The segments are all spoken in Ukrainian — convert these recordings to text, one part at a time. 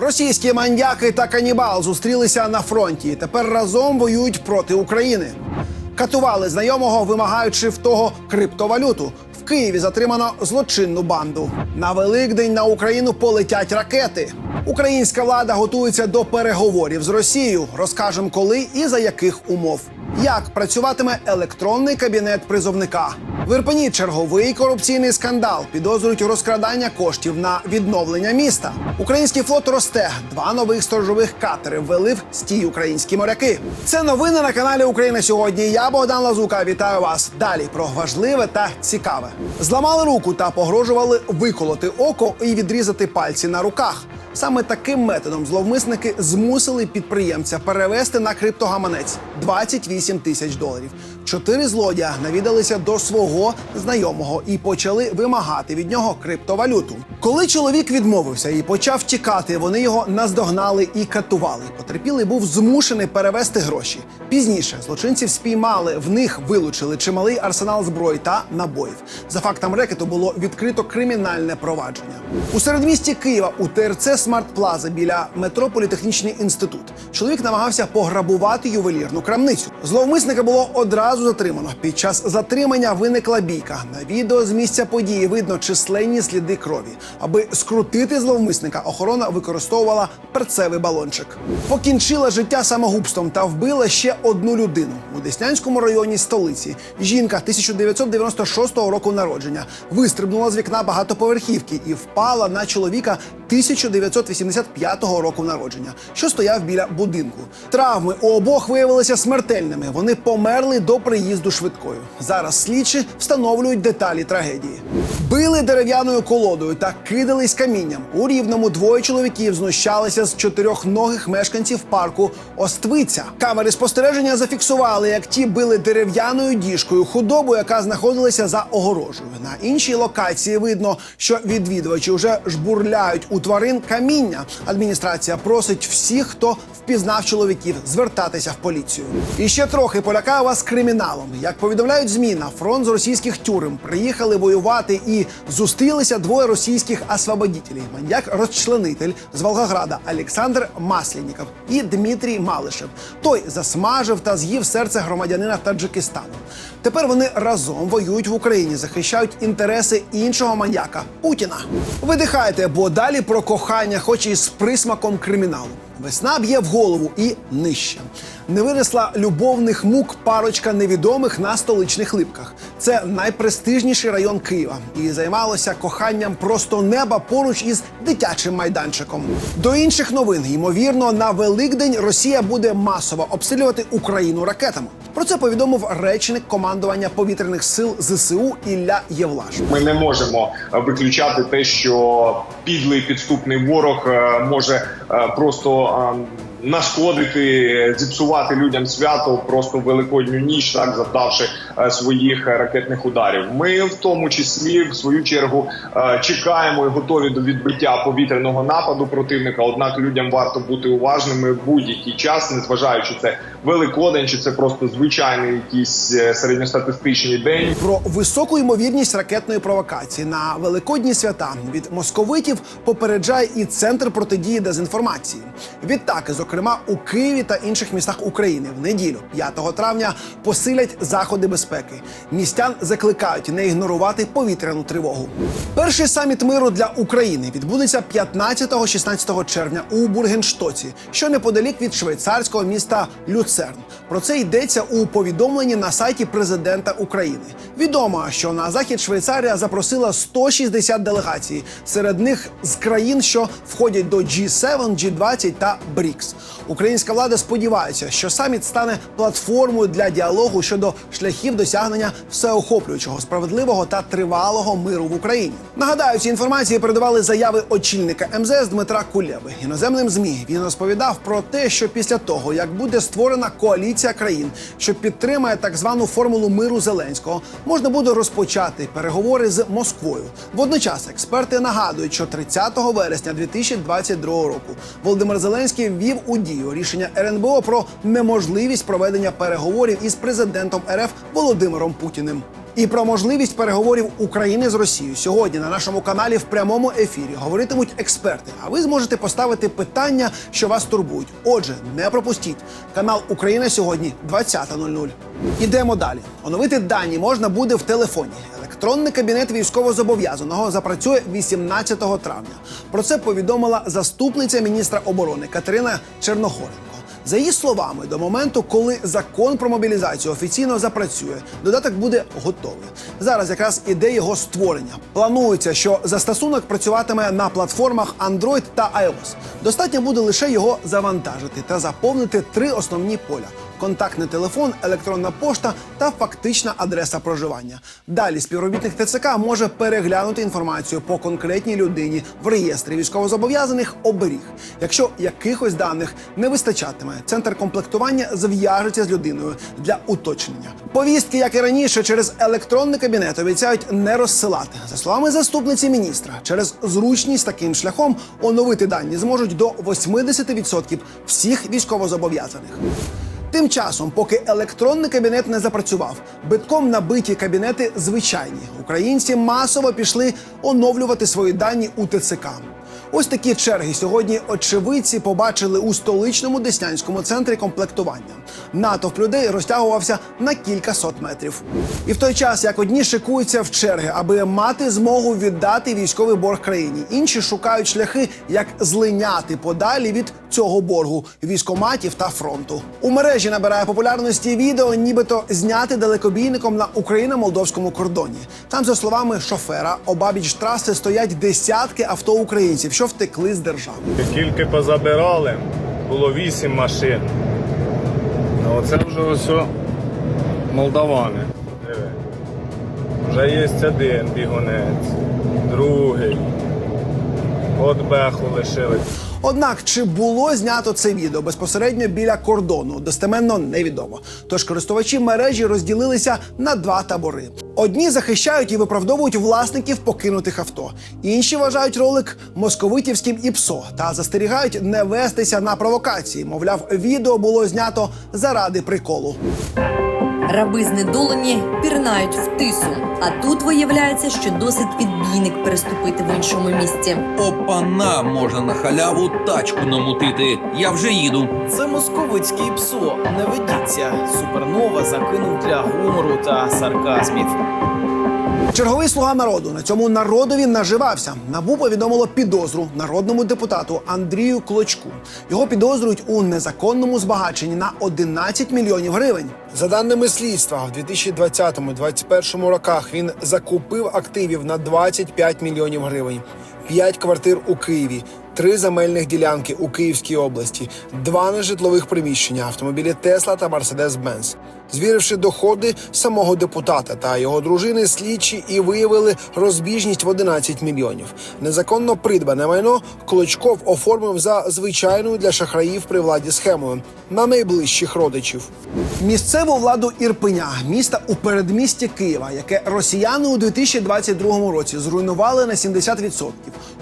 Російські маньяки та канібал зустрілися на фронті. і Тепер разом воюють проти України. Катували знайомого, вимагаючи в того криптовалюту. В Києві затримано злочинну банду. На Великдень на Україну полетять ракети. Українська влада готується до переговорів з Росією. Розкажемо, коли і за яких умов. Як працюватиме електронний кабінет призовника? В Ірпені черговий корупційний скандал. Підозрюють розкрадання коштів на відновлення міста. Український флот росте. Два нових сторожових катери ввели в стій українські моряки. Це новини на каналі Україна сьогодні. Я Богдан Лазука. Вітаю вас. Далі про важливе та цікаве. Зламали руку та погрожували виколоти око і відрізати пальці на руках. Саме таким методом зловмисники змусили підприємця перевести на криптогаманець 28 тисяч доларів. Чотири злодія навідалися до свого знайомого і почали вимагати від нього криптовалюту. Коли чоловік відмовився і почав тікати, вони його наздогнали і катували. Потерпілий був змушений перевести гроші. Пізніше злочинців спіймали, в них вилучили чималий арсенал зброї та набоїв. За фактом рекету було відкрито кримінальне провадження. У середмісті Києва у ТРЦ Смарт Плаза біля метро Політехнічний інститут. Чоловік намагався пограбувати ювелірну крамницю. Зловмисника було одразу затримано. Під час затримання виникла бійка. На відео з місця події видно численні сліди крові. Аби скрутити зловмисника, охорона використовувала перцевий балончик. Покінчила життя самогубством та вбила ще одну людину у Деснянському районі столиці. Жінка 1996 року народження вистрибнула з вікна багатоповерхівки і впала на чоловіка 1985 року народження, що стояв біля будинку. Травми у обох виявилися смертельними. Вони померли до приїзду швидкою. Зараз слідчі встановлюють деталі трагедії. Били дерев'яною колодою та кидались камінням. У рівному двоє чоловіків знущалися з чотирьохногих мешканців парку Оствиця. Камери спостереження зафіксували, як ті били дерев'яною діжкою худобу, яка знаходилася за огорожею. На іншій локації видно, що відвідувачі вже жбурляють у тварин каміння. Адміністрація просить всіх, хто впізнав чоловіків, звертатися в поліцію. І ще трохи полякаю вас криміналом. Як повідомляють змі, на фронт з російських тюрем приїхали воювати і зустрілися двоє російських освободітелів. Маньяк-розчленитель з Волгограда Олександр Маслініков і Дмитрій Малишев. Той засмажив та з'їв серце громадянина Таджикистану. Тепер вони разом воюють в Україні, захищають інтереси іншого маньяка Путіна. Видихайте, бо далі про кохання, хоч і з присмаком криміналу. Весна б'є в голову і нижче. Не винесла любовних мук парочка невідомих на столичних липках. Це найпрестижніший район Києва і займалося коханням просто неба поруч із дитячим майданчиком. До інших новин, ймовірно, на Великдень Росія буде масово обстрілювати Україну ракетами. Про це повідомив речник командування повітряних сил ЗСУ Ілля Євлаш. Ми не можемо виключати те, що підлий підступний ворог е, може е, просто е, нашкодити, зіпсувати людям свято просто великодню ніч, так завдавши е, своїх е, ракетних ударів. Ми в тому числі в свою чергу е, чекаємо і готові до відбиття повітряного нападу противника. Однак людям варто бути уважними в будь-який час, незважаючи це великодень, чи це просто звичайний якийсь е, середньостатистичний день. Про високу ймовірність ракетної провокації на великодні свята від московитів попереджає і центр протидії дезінформації. Відтак, зокрема, у Києві та інших містах України в неділю, 5 травня, посилять заходи безпеки. Містян закликають не ігнорувати повітряну тривогу. Перший саміт миру для України відбудеться 15-16 червня у Бургенштоці, що неподалік від швейцарського міста Люцерн. Про це йдеться у повідомленні на сайті президента України. Відомо, що на захід Швейцарія запросила 160 делегацій, серед них з країн, що входять до G7, G20 та BRICS. Українська влада сподівається, що саміт стане платформою для діалогу щодо шляхів досягнення всеохоплюючого, справедливого та тривалого миру в Україні. Нагадаю, ці інформації передавали заяви очільника МЗС Дмитра Кулєви. Іноземним змі він розповідав про те, що після того, як буде створена коаліція країн, що підтримає так звану формулу миру Зеленського, можна буде розпочати переговори з Москвою. Водночас експерти нагадують, що 30 вересня 2022 року Володимир Зеленський ввів у дію рішення РНБО про неможливість проведення переговорів із президентом РФ Володимиром Путіним. І про можливість переговорів України з Росією сьогодні на нашому каналі в прямому ефірі говоритимуть експерти. А ви зможете поставити питання, що вас турбують. Отже, не пропустіть канал Україна сьогодні 20.00. Ідемо далі. Оновити дані можна буде в телефоні. Електронний кабінет військовозобов'язаного запрацює 18 травня. Про це повідомила заступниця міністра оборони Катерина Черногоренко. За її словами, до моменту, коли закон про мобілізацію офіційно запрацює, додаток буде готовий. Зараз якраз іде його створення. Планується, що застосунок працюватиме на платформах Android та iOS. Достатньо буде лише його завантажити та заповнити три основні поля: контактний телефон, електронна пошта та фактична адреса проживання. Далі співробітник ТЦК може переглянути інформацію по конкретній людині в реєстрі військовозобов'язаних оберіг. Якщо якихось даних не вистачатиме, центр комплектування зв'яжеться з людиною для уточнення. Повістки, як і раніше, через електронний кабінет обіцяють не розсилати. За словами заступниці міністра, через зручність таким шляхом оновити дані зможуть до 80% всіх військовозобов'язаних. Тим часом, поки електронний кабінет не запрацював, битком набиті кабінети звичайні. Українці масово пішли оновлювати свої дані у ТЦК. Ось такі черги сьогодні очевидці побачили у столичному деснянському центрі комплектування. Натовп людей розтягувався на кілька сот метрів. І в той час, як одні шикуються в черги, аби мати змогу віддати військовий борг країні, інші шукають шляхи, як злиняти подалі від цього боргу військоматів та фронту. У мережі набирає популярності відео, нібито зняти далекобійником на україно-молдовському кордоні. Там, за словами шофера, обабіч траси стоять десятки авто українців, що втекли з держави. Тільки позабирали, було вісім машин. А оце вже ось молдавани. Диви. Вже є один бігунець, другий. От беху лишили. Однак чи було знято це відео безпосередньо біля кордону, достеменно невідомо. Тож користувачі мережі розділилися на два табори. Одні захищають і виправдовують власників покинутих авто, інші вважають ролик московитівським і псо та застерігають не вестися на провокації. Мовляв, відео було знято заради приколу. Раби знедолені пірнають в тису. А тут виявляється, що досить відбійник переступити в іншому місці. Опана, можна на халяву тачку намутити. Я вже їду. Це московицький псо. Не ведіться. Супернова закинув для гумору та сарказмів. Черговий слуга народу на цьому народові наживався. Набу повідомило підозру народному депутату Андрію Клочку. Його підозрюють у незаконному збагаченні на 11 мільйонів гривень. За даними слідства, в 2020-2021 роках він закупив активів на 25 мільйонів гривень, 5 квартир у Києві. Три земельних ділянки у Київській області, два нежитлових приміщення, автомобілі Тесла та Мерседес Бенз. Звіривши доходи самого депутата та його дружини, слідчі і виявили розбіжність в 11 мільйонів. Незаконно придбане майно Клочков оформив за звичайною для шахраїв при владі схемою на найближчих родичів. Місцеву владу Ірпеня, міста у передмісті Києва, яке росіяни у 2022 році зруйнували на 70%,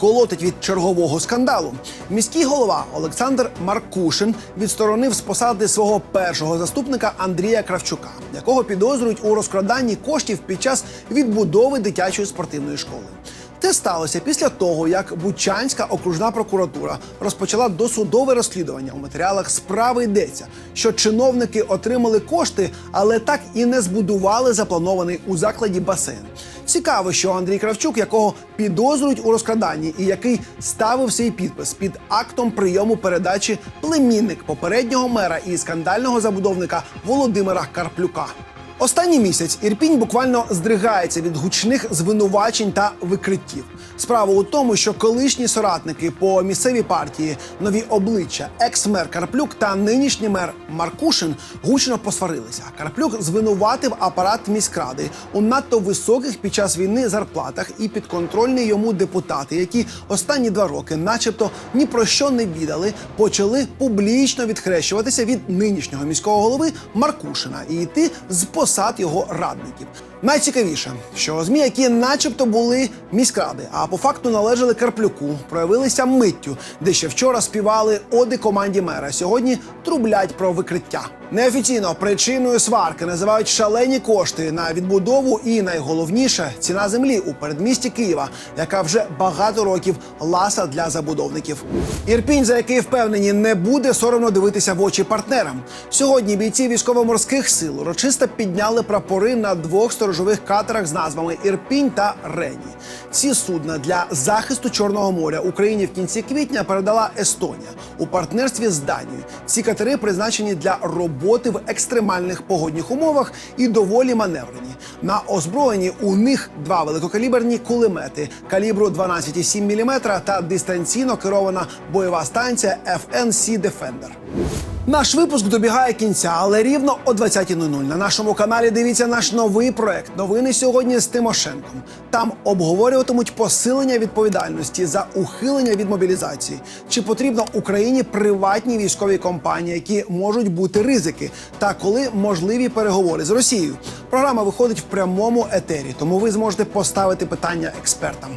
колотить від чергового скандалу. Міський голова Олександр Маркушин відсторонив з посади свого першого заступника Андрія Кравчука, якого підозрюють у розкраданні коштів під час відбудови дитячої спортивної школи. Це сталося після того, як Бучанська окружна прокуратура розпочала досудове розслідування. У матеріалах справи йдеться, що чиновники отримали кошти, але так і не збудували запланований у закладі басейн. Цікаво, що Андрій Кравчук, якого підозрюють у розкраданні, і який ставив свій підпис під актом прийому передачі племінник попереднього мера і скандального забудовника Володимира Карплюка. Останній місяць Ірпінь буквально здригається від гучних звинувачень та викриттів. Справа у тому, що колишні соратники по місцевій партії нові обличчя, екс-мер Карплюк та нинішній мер Маркушин гучно посварилися. Карплюк звинуватив апарат міськради у надто високих під час війни зарплатах і підконтрольні йому депутати, які останні два роки, начебто, ні про що не відали, почали публічно відхрещуватися від нинішнього міського голови Маркушина і йти з посад його радників. Найцікавіше, що змі, які начебто були міськради, а по факту належали Карплюку, проявилися миттю, де ще вчора співали оди команді мера. Сьогодні трублять про викриття. Неофіційно причиною сварки називають шалені кошти на відбудову і найголовніше ціна землі у передмісті Києва, яка вже багато років ласа для забудовників. Ірпінь, за який впевнені, не буде соромно дивитися в очі партнерам. Сьогодні бійці військово-морських сил урочисто підняли прапори на двох сторожових катерах з назвами Ірпінь та Рені. Ці судна для захисту Чорного моря Україні в кінці квітня передала Естонія у партнерстві з Данією. Ці катери призначені для роботи в екстремальних погодних умовах і доволі маневрені. На озброєнні у них два великокаліберні кулемети калібру 12,7 мм та дистанційно керована бойова станція FNC Defender. Наш випуск добігає кінця, але рівно о 20.00 на нашому каналі дивіться наш новий проект Новини сьогодні з Тимошенком. Там обговорюватимуть посилення відповідальності за ухилення від мобілізації. Чи потрібно Україні приватні військові компанії, які можуть бути ризики, та коли можливі переговори з Росією? Програма виходить в прямому етері, тому ви зможете поставити питання експертам.